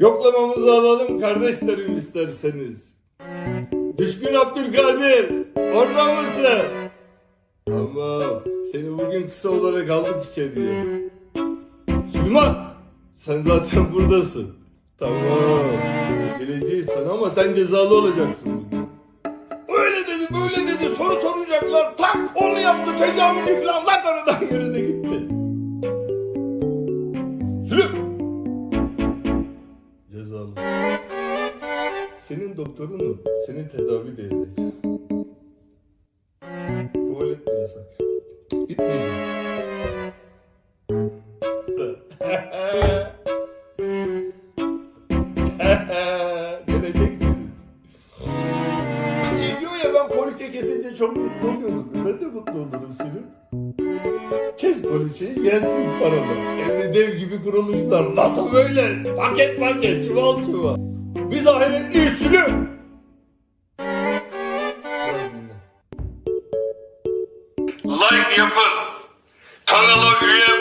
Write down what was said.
Yoklamamızı alalım kardeşlerim isterseniz. Düşkün Abdülkadir, orada mısın? Tamam, seni bugün kısa olarak aldık içeriye. Süleyman, sen zaten buradasın. Tamam, geleceğiz sana ama sen cezalı olacaksın bugün. Öyle dedi, böyle dedi, soru soracaklar. Tak, onu yaptı, tecavüzü Senin doktorun seni tedavi de edecek. Tuvalet mi yasak? Gitmeyeceğim. Geleceksiniz. Şey diyor ya ben poliçe kesince çok mutlu oluyordum. Ben de mutlu olurum senin. Kes poliçeyi gelsin paralar. Evde dev gibi kuruluşlar. NATO böyle. Paket paket çuval çuval. Biz ahiretliyiz sülüm. like yapın. Kanala üye.